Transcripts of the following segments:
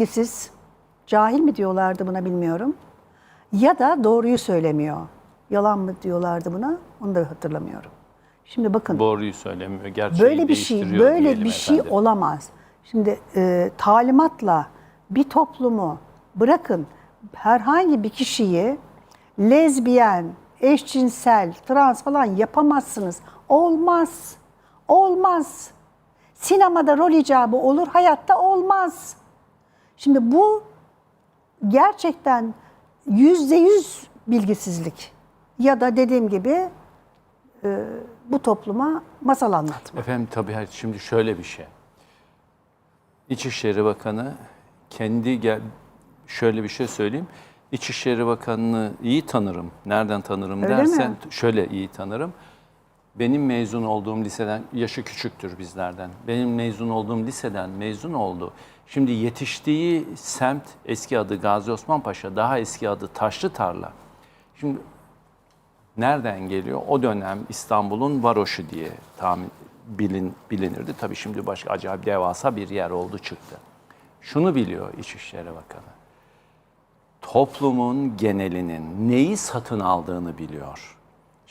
bilgisiz, cahil mi diyorlardı buna bilmiyorum. Ya da doğruyu söylemiyor. Yalan mı diyorlardı buna? Onu da hatırlamıyorum. Şimdi bakın Doğruyu söylemiyor. Gerçeği böyle bir şey böyle bir şey efendim. olamaz. Şimdi e, talimatla bir toplumu bırakın herhangi bir kişiyi lezbiyen, eşcinsel, trans falan yapamazsınız. Olmaz. Olmaz. Sinemada rol icabı olur, hayatta olmaz. Şimdi bu gerçekten yüzde yüz bilgisizlik. Ya da dediğim gibi e, bu topluma masal anlatma. Efendim tabii şimdi şöyle bir şey. İçişleri Bakanı kendi gel şöyle bir şey söyleyeyim. İçişleri Bakanı'nı iyi tanırım. Nereden tanırım Öyle dersen mi? şöyle iyi tanırım. Benim mezun olduğum liseden, yaşı küçüktür bizlerden. Benim mezun olduğum liseden mezun oldu. Şimdi yetiştiği semt eski adı Gazi Osman Paşa, daha eski adı Taşlı Tarla. Şimdi nereden geliyor? O dönem İstanbul'un varoşu diye tahmin bilin, bilinirdi. Tabii şimdi başka acayip devasa bir yer oldu çıktı. Şunu biliyor İçişleri Bakanı. Toplumun genelinin neyi satın aldığını biliyor.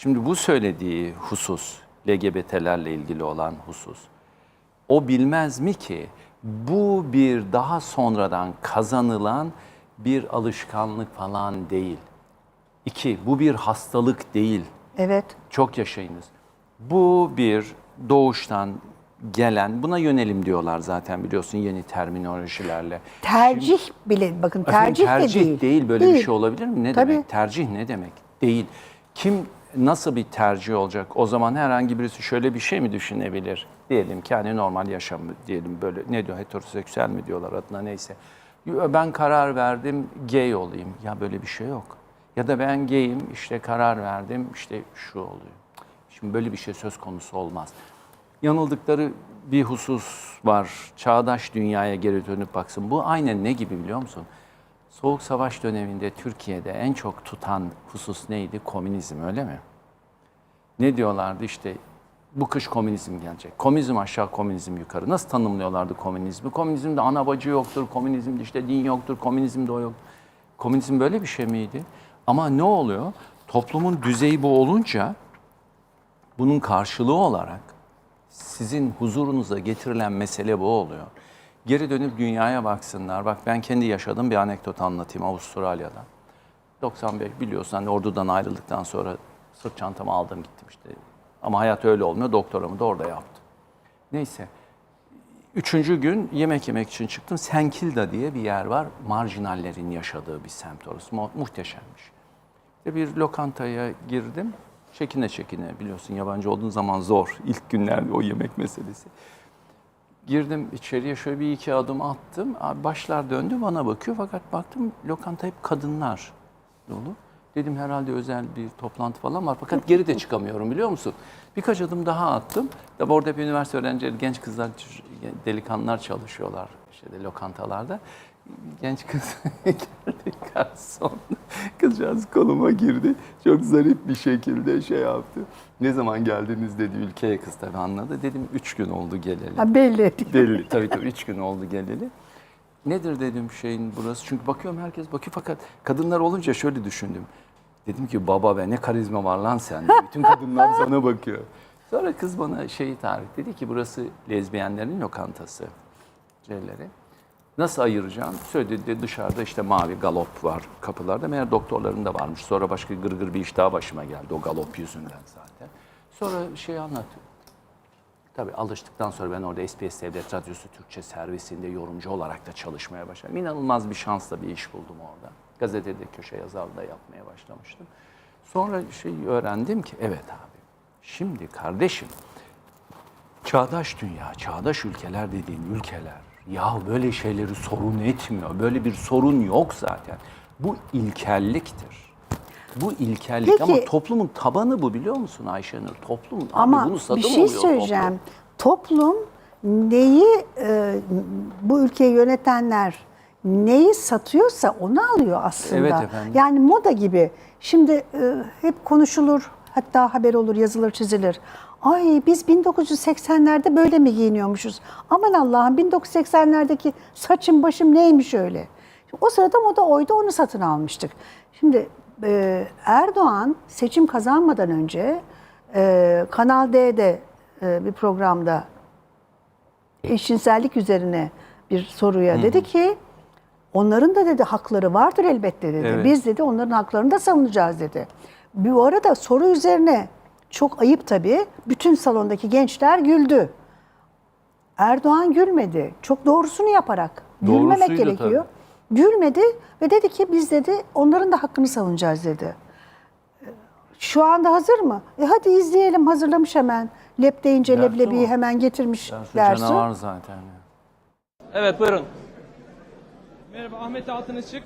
Şimdi bu söylediği husus, LGBT'lerle ilgili olan husus. O bilmez mi ki bu bir daha sonradan kazanılan bir alışkanlık falan değil. İki, bu bir hastalık değil. Evet. Çok yaşayınız. Bu bir doğuştan gelen, buna yönelim diyorlar zaten biliyorsun yeni terminolojilerle. Tercih bile bakın Efendim, tercih, tercih de değil. değil. böyle bir şey olabilir mi? Ne Tabii. demek? Tercih ne demek? Değil. Kim nasıl bir tercih olacak? O zaman herhangi birisi şöyle bir şey mi düşünebilir? Diyelim ki hani normal yaşam diyelim böyle ne diyor heteroseksüel mi diyorlar adına neyse. Ben karar verdim gay olayım. Ya böyle bir şey yok. Ya da ben gayim işte karar verdim işte şu oluyor. Şimdi böyle bir şey söz konusu olmaz. Yanıldıkları bir husus var. Çağdaş dünyaya geri dönüp baksın. Bu aynen ne gibi biliyor musun? Soğuk Savaş döneminde Türkiye'de en çok tutan husus neydi? Komünizm öyle mi? Ne diyorlardı işte bu kış komünizm gelecek. Komünizm aşağı, komünizm yukarı. Nasıl tanımlıyorlardı komünizmi? Komünizmde ana bacı yoktur, komünizmde işte din yoktur, komünizmde o yok. Komünizm böyle bir şey miydi? Ama ne oluyor? Toplumun düzeyi bu olunca bunun karşılığı olarak sizin huzurunuza getirilen mesele bu oluyor. Geri dönüp dünyaya baksınlar. Bak ben kendi yaşadığım bir anekdot anlatayım Avustralya'dan. 95 biliyorsun hani ordudan ayrıldıktan sonra sırt çantamı aldım gittim işte. Ama hayat öyle olmuyor. Doktoramı da orada yaptım. Neyse. Üçüncü gün yemek yemek için çıktım. Senkilda diye bir yer var. Marjinallerin yaşadığı bir semt orası. Mu- muhteşemmiş. Bir lokantaya girdim. Çekine çekine biliyorsun yabancı olduğun zaman zor. İlk günlerde o yemek meselesi. Girdim içeriye şöyle bir iki adım attım. Abi başlar döndü bana bakıyor fakat baktım lokanta hep kadınlar dolu. Dedim herhalde özel bir toplantı falan var fakat geri de çıkamıyorum biliyor musun? Birkaç adım daha attım. Tabi orada hep üniversite öğrencileri, genç kızlar, delikanlılar çalışıyorlar işte lokantalarda. Genç kız geldi garson. Kızcağız koluma girdi. Çok zarif bir şekilde şey yaptı. Ne zaman geldiniz dedi ülkeye kız tabii anladı. Dedim üç gün oldu geleli. Ha, belli. Belli. Tabii tabii üç gün oldu geleli. Nedir dedim şeyin burası? Çünkü bakıyorum herkes bakıyor fakat kadınlar olunca şöyle düşündüm. Dedim ki baba be ne karizma var lan sende. Bütün kadınlar sana bakıyor. Sonra kız bana şeyi tarif dedi ki burası lezbiyenlerin lokantası. Şeyleri. Nasıl ayıracağım? Söyledi dışarıda işte mavi galop var kapılarda. Meğer doktorların da varmış. Sonra başka gırgır bir iş daha başıma geldi o galop yüzünden zaten. Sonra şey anlatıyor. Tabii alıştıktan sonra ben orada SBS Devlet Radyosu Türkçe servisinde yorumcu olarak da çalışmaya başladım. İnanılmaz bir şansla bir iş buldum orada. Gazetede köşe yazarlığı da yapmaya başlamıştım. Sonra şey öğrendim ki evet abi şimdi kardeşim çağdaş dünya, çağdaş ülkeler dediğin ülkeler ya böyle şeyleri sorun etmiyor. Böyle bir sorun yok zaten. Bu ilkelliktir. Bu ilkellik Peki- ama toplumun tabanı bu biliyor musun Ayşenur? Toplum abi Ama bunu satın bir şey söyleyeceğim. Toplum neyi e, bu ülkeyi yönetenler neyi satıyorsa onu alıyor aslında. Evet efendim. Yani moda gibi. Şimdi e, hep konuşulur, hatta haber olur, yazılır, çizilir. Ay biz 1980'lerde böyle mi giyiniyormuşuz? Aman Allah'ım 1980'lerdeki saçım başım neymiş öyle? O sırada moda oydu onu satın almıştık. Şimdi e, Erdoğan seçim kazanmadan önce e, Kanal D'de e, bir programda eşcinsellik üzerine bir soruya dedi ki onların da dedi hakları vardır elbette dedi. Evet. Biz dedi onların haklarını da savunacağız dedi. Bu arada soru üzerine çok ayıp tabii. Bütün salondaki gençler güldü. Erdoğan gülmedi. Çok doğrusunu yaparak. Gülmemek Doğrusuydu gerekiyor. Gülmedi ve dedi ki biz dedi onların da hakkını savunacağız dedi. Şu anda hazır mı? E hadi izleyelim hazırlamış hemen. Lep deyince Dersu leblebiyi mu? hemen getirmiş dersi. canavar zaten. ya. Evet buyurun. Merhaba Ahmet Altınışık.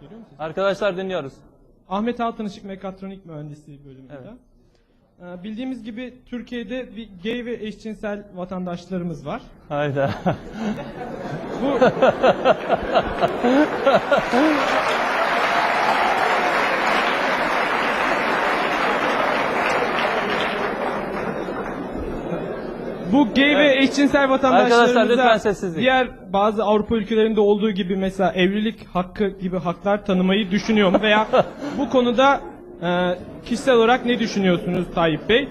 Görüyor musunuz? Arkadaşlar dinliyoruz. Ahmet Altınışık Mekatronik Mühendisliği bölümünde. Ee, Bildiğimiz gibi Türkiye'de bir gay ve eşcinsel vatandaşlarımız var. Hayda. Bu Bu gay ve eşcinsel vatandaşlarımıza diğer bazı Avrupa ülkelerinde olduğu gibi mesela evlilik hakkı gibi haklar tanımayı düşünüyor mu? Veya bu konuda e, kişisel olarak ne düşünüyorsunuz Tayyip Bey?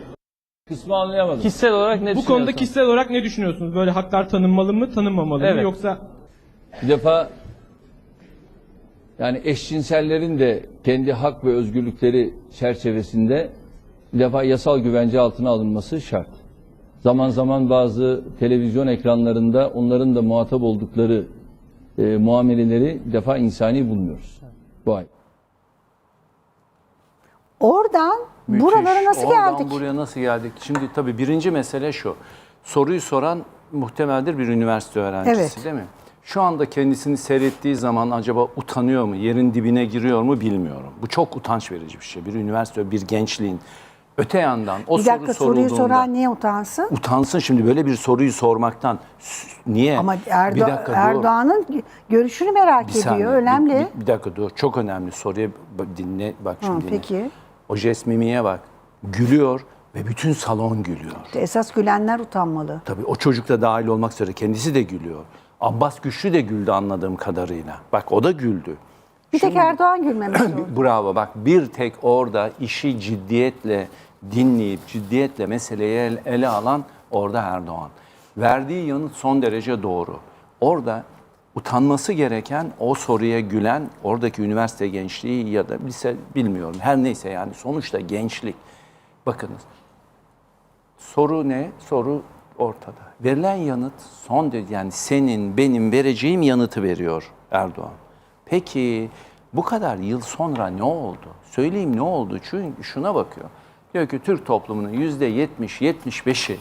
Kısmı anlayamadım. Kişisel olarak ne Bu düşünüyorsun? konuda kişisel olarak ne düşünüyorsunuz? Böyle haklar tanınmalı mı, tanınmamalı mı? Evet. Yoksa Bir defa yani eşcinsellerin de kendi hak ve özgürlükleri çerçevesinde bir defa yasal güvence altına alınması şart. Zaman zaman bazı televizyon ekranlarında onların da muhatap oldukları e, muameleleri bir defa insani bulmuyoruz. Bu ay. Oradan Müthiş. buralara nasıl Oradan geldik? buraya nasıl geldik? Şimdi tabii birinci mesele şu. Soruyu soran muhtemeldir bir üniversite öğrencisi Evet. değil mi? Şu anda kendisini seyrettiği zaman acaba utanıyor mu, yerin dibine giriyor mu bilmiyorum. Bu çok utanç verici bir şey. Bir üniversite, bir gençliğin. Öte yandan o Bir dakika soru soruyu sorulduğunda soran niye utansın? utansın şimdi böyle bir soruyu sormaktan. S- Niye? Ama Erdo- Bir dakika dur. Erdoğan'ın görüşünü merak Bir ediyor. saniye, Önemli. Bir, bir- bir dakika dur. Çok önemli. Soruya b- dinle. Bak şimdi dinle. peki. O jest bak. Gülüyor ve bütün salon gülüyor. Esas gülenler utanmalı. Tabii o çocuk da dahil olmak üzere kendisi de gülüyor. Abbas Güçlü de güldü anladığım kadarıyla. Bak o da güldü. Bir tek Erdoğan gülmemiş. Bravo bak bir tek orada işi ciddiyetle dinleyip ciddiyetle meseleyi el- ele alan orada Erdoğan. Verdiği yanıt son derece doğru. Orada utanması gereken o soruya gülen oradaki üniversite gençliği ya da lise bilmiyorum her neyse yani sonuçta gençlik. Bakınız soru ne? Soru ortada. Verilen yanıt son derece yani senin benim vereceğim yanıtı veriyor Erdoğan. Peki bu kadar yıl sonra ne oldu? Söyleyeyim ne oldu? Çünkü şuna bakıyor. Diyor ki Türk toplumunun yüzde 70-75'i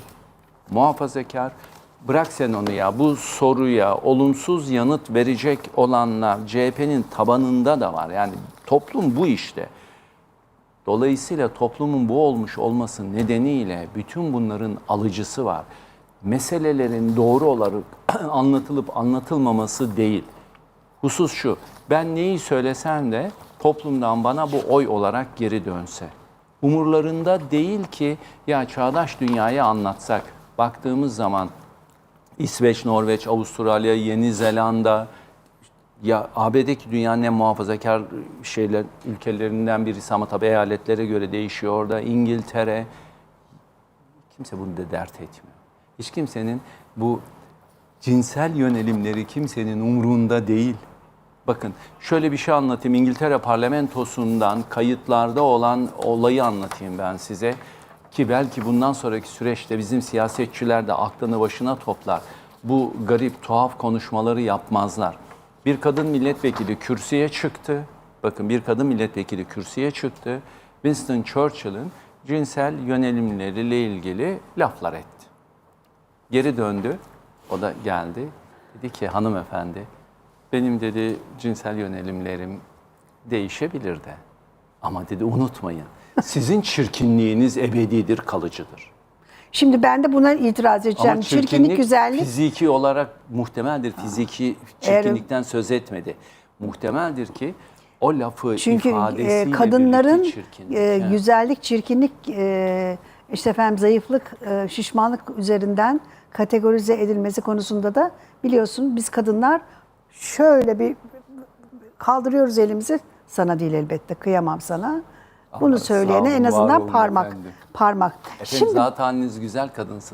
muhafazakar. Bırak sen onu ya bu soruya olumsuz yanıt verecek olanlar CHP'nin tabanında da var. Yani toplum bu işte. Dolayısıyla toplumun bu olmuş olması nedeniyle bütün bunların alıcısı var. Meselelerin doğru olarak anlatılıp anlatılmaması değil. Husus şu, ben neyi söylesem de toplumdan bana bu oy olarak geri dönse. Umurlarında değil ki ya çağdaş dünyayı anlatsak. Baktığımız zaman İsveç, Norveç, Avustralya, Yeni Zelanda, ya AB'deki dünyanın en muhafazakar şeyler ülkelerinden birisi ama tabii eyaletlere göre değişiyor orada. İngiltere kimse bunu da dert etmiyor. Hiç kimsenin bu cinsel yönelimleri kimsenin umrunda değil. Bakın şöyle bir şey anlatayım. İngiltere parlamentosundan kayıtlarda olan olayı anlatayım ben size. Ki belki bundan sonraki süreçte bizim siyasetçiler de aklını başına toplar. Bu garip, tuhaf konuşmaları yapmazlar. Bir kadın milletvekili kürsüye çıktı. Bakın bir kadın milletvekili kürsüye çıktı. Winston Churchill'ın cinsel yönelimleriyle ilgili laflar etti. Geri döndü. O da geldi. Dedi ki hanımefendi benim dedi cinsel yönelimlerim değişebilir de. Ama dedi unutmayın sizin çirkinliğiniz ebedidir, kalıcıdır. Şimdi ben de buna itiraz edeceğim. Ama çirkinlik, çirkinlik güzellik fiziki olarak muhtemeldir. Fiziki ah, çirkinlikten söz etmedi. Muhtemeldir ki o lafı Çünkü e, ifadesiyle e, kadınların çirkinlik. e, güzellik, çirkinlik, e, işte efendim zayıflık, e, şişmanlık üzerinden kategorize edilmesi konusunda da biliyorsun biz kadınlar şöyle bir kaldırıyoruz elimizi sana değil elbette kıyamam sana. Bunu söyleyene en azından parmak. Efendim. parmak. Efendim Şimdi zaten güzel kadınsınız.